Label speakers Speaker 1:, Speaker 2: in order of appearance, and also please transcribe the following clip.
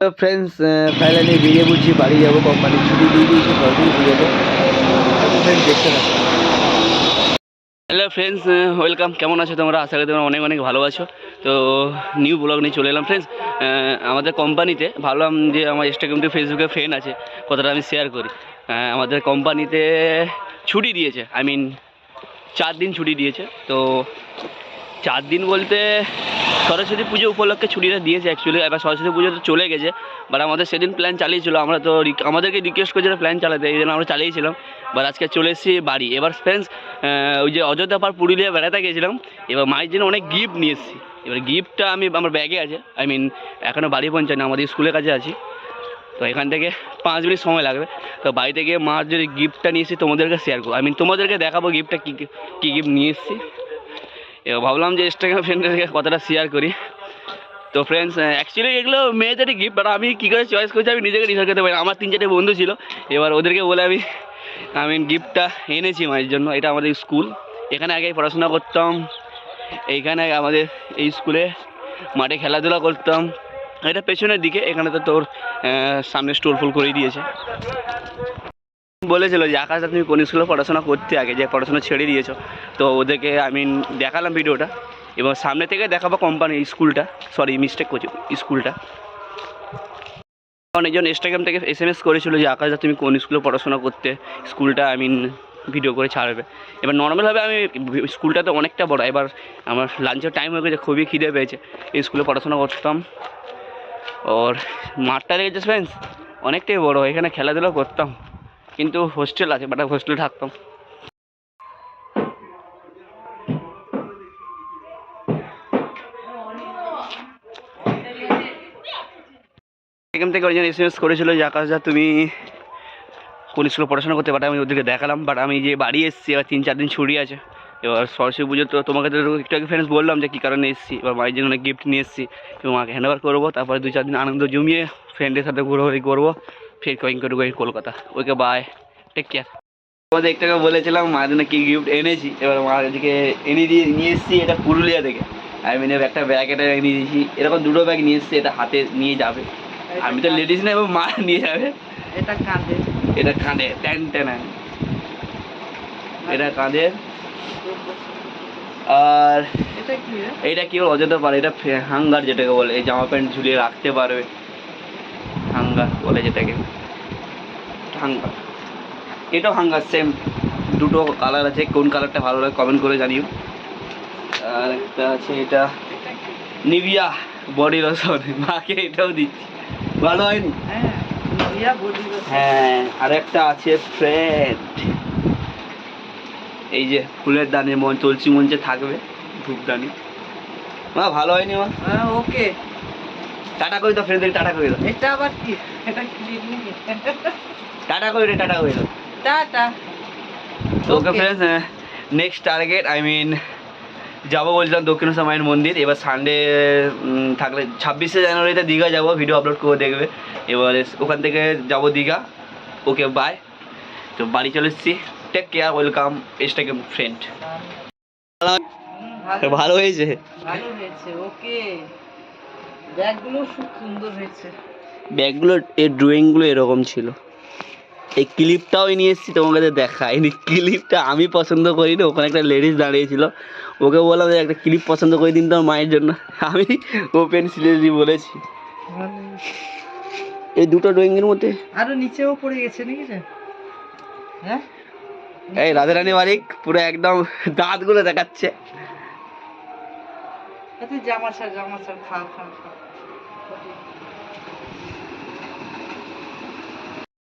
Speaker 1: Friends finally বেরিয়ে পড়ছি, বাড়ি যাব কোম্পানির ছুটি দিয়ে দিয়েছি সরকারি পুজোতে ফ্রেন্ডস দেখতে থাকো। হ্যালো ফ্রেন্ডস ওয়েলকাম কেমন আছো তোমরা? আশা করি তোমরা অনেক অনেক ভালো আছো। তো নিউ ব্লগ নিয়ে চলে এলাম ফ্রেন্ডস আমাদের কোম্পানিতে ভাবলাম যে আমার ইনস্টাগ্রাম টু ফেসবুকে ফ্রেন্ড আছে, কথাটা আমি শেয়ার করি। আমাদের কোম্পানিতে ছুটি দিয়েছে আই মিন চার দিন ছুটি দিয়েছে। তো চার দিন বলতে সরস্বতী পুজো উপলক্ষে ছুটিটা দিয়েছে অ্যাকচুয়ালি এবার সরস্বতী পুজো তো চলে গেছে বাট আমাদের সেদিন প্ল্যান চালিয়েছিল, আমরা তো রিক- আমাদেরকে রিকোয়েস্ট করেছিল প্ল্যান চালাতে, এই জন্য আমরা চালিয়েছিলাম। বাট আজকে চলে এসেছি বাড়ি। এবার ফ্রেন্ডস ওই যে অযোধ্যা পার পুরুলিয়া বেড়াতে গেছিলাম। এবার মায়ের জন্য অনেক গিফট নিয়ে এসেছি। এবার গিফটটা আমি, আমার ব্যাগে আছে। আই মিন এখনও বাড়ি পৌঁছায় না, আমাদের স্কুলের কাছে আছি। তো এখান থেকে পাঁচ মিনিট সময় লাগবে। তো বাড়িতে গিয়ে মার যদি গিফটটা নিয়ে এসেছি, তোমাদেরকে শেয়ার করব। আই মিন তোমাদেরকে দেখাবো গিফটটা কী কী গিফট নিয়ে এসেছি। ভাবলাম যে ইনস্টাগ্রাম ফ্রেন্ডদেরকে কথাটা শেয়ার করি। তো ফ্রেন্ডস অ্যাকচুয়ালি এগুলো মেয়েদেরই গিফট বাট আমি কী করে চয়েস করছি আমি নিজেকে ডিসাইড করতে পারি আমার তিন চারটে বন্ধু ছিল। এবার ওদেরকে বলে আমি আমি গিফটটা এনেছি মায়ের জন্য। এটা আমাদের স্কুল এখানে আগে পড়াশোনা করতাম। এইখানে আমাদের এই স্কুলে মাঠে খেলাধুলা করতাম। এটা পেছনের দিকে। এখানে তো তোর সামনে স্টোর ফুল করেই দিয়েছে। বলেছিল যে আকাশ তুমি কোন স্কুলে পড়াশোনা করতে আগে, যে পড়াশোনা ছেড়ে দিয়েছ। তো ওদেরকে আমি দেখালাম ভিডিওটা। এবং সামনে থেকে দেখাবো কোম্পানি স্কুলটা। সরি মিস্টেক করছি, স্কুলটা। অনেকজন ইনস্টাগ্রাম থেকে এস এম এস করেছিল যে, আকাশ তুমি কোন স্কুলে পড়াশোনা করতে, স্কুলটা আই মিন ভিডিও করে ছাড়বে? এবার নর্মালভাবে আমি, স্কুলটা তো অনেকটা বড়। এবার আমার লাঞ্চের টাইম হয়ে গেছে, খুবই খিদে পেয়েছে। এই স্কুলে পড়াশোনা করতাম। ওর মাঠটা লেগেছে ফ্রেন্ডস অনেকটাই বড়। এখানে খেলাধুলা করতাম। কিন্তু হোস্টেল আছে বাট হোস্টেলে থাকতাম। এখান থেকে একজন এস এম এস করেছিল যে, আকাশ দা, তুমি কোন স্কুলে পড়াশোনা করতে পারো, আমি ওদেরকে দেখালাম বাট আমি যে বাড়ি এসেছি, এবার তিন চার দিন ছুটি আছে, এবার সরস্বতী পুজো তো তোমাকে তো একটু আগে ফ্রেন্ডস বললাম যে, কী কারণে এসেছি, এবার মায়ের জন্য অনেক গিফট নিয়ে এসেছি এবং মাকে হ্যান্ড ওভার করব, তারপরে দু চার দিন আনন্দ জমিয়ে ফ্রেন্ডের সাথে ঘোরাঘুরি করব ফের কয়েন করে going Kolkata. Okay bye take care তোমাদের একটু বলেছিলাম মায়ের জন্য কী গিফট এনেছি এবার মা এদিকে এনে দিয়ে নিয়ে এসেছি এটা পুরুলিয়া থেকে। আই মিন একটা ব্যাগ এটা নিয়ে দিয়েছি। এরকম দুটো ব্যাগ নিয়ে এসেছি এটা হাতে নিয়ে যাবে। আমি তো লেডিস না এবং মা নিয়ে যাবে।
Speaker 2: এটা কাঁদে
Speaker 1: এটা কাঁধে ট্যান ট্যান এটা কাঁধে। আর
Speaker 2: এটা কি রে?
Speaker 1: এইটা কি বলে অযোধ্যা পারে এটা হাঙ্গার যেটাকে বলে এই জামা প্যান্ট ঝুলিয়ে রাখতে পারবে। হাঙ্গার বলে যেটাকে। হাঙ্গার। এটাও হাঙ্গার সেম দুটো কালার আছে কোন কালারটা ভালো লাগে কমেন্ট করে জানিও। আর একটা আছে এটা নিভিয়া বডি লোশন মাকে এটাও দিচ্ছি। ভালো হয়নি?
Speaker 2: হ্যাঁ নিভিয়া বডি লোশন।
Speaker 1: হ্যাঁ আর একটা আছে ফ্রেন্ড এই যে ফুলের দানে মন তুলসী মঞ্চে থাকবে ধূপদানি। মা ভালো হয়নি মা?
Speaker 2: হ্যাঁ ওকে
Speaker 1: টাটা করে দাও ফ্রেন্ডদের টাটা করে দাও
Speaker 2: এটা আবার কি? এটা কি
Speaker 1: টাটা করে টাটা করে দাও
Speaker 2: tata.
Speaker 1: Okay friends next target I mean যাব বলছিলাম দক্ষিণেশ্বর মায়ের মন্দির। এবার সানডে থাকলে ছাব্বিশে জানুয়ারিতে দীঘা যাব ভিডিও আপলোড করে দেখবে। এবারে ওখান থেকে যাব দীঘা। ওকে বাই তো বাড়ি চলে এসেছি। Take care welcome Instagram friend
Speaker 2: ভালো।
Speaker 1: হয়েছে।
Speaker 2: ভালো হয়েছে ওকে ব্যাগগুলো খুব সুন্দর হয়েছে।
Speaker 1: ব্যাগগুলো এর ড্রয়িংগুলো এরকম ছিল। এই ক্লিপটাও নিয়ে এসেছি তোমাকে তো দেখাইনি ক্লিপটা আমি পছন্দ করিনি ওখানে একটা লেডিস দাঁড়িয়েছিল ওকে বললাম যে একটা ক্লিপ পছন্দ করে দিন তোমার মায়ের জন্য। আমি ওপেন সিরিয়াসলি বলেছি। এই দুটো ড্রয়িংয়ের মধ্যে।
Speaker 2: আরও নিচেও পড়ে গেছে নাকি হ্যাঁ?
Speaker 1: এই রাধারানী বারিক পুরো একদম দাঁতগুলো দেখাচ্ছে।
Speaker 2: এত জামা ছাড় জামা ছাড় খা খা খা।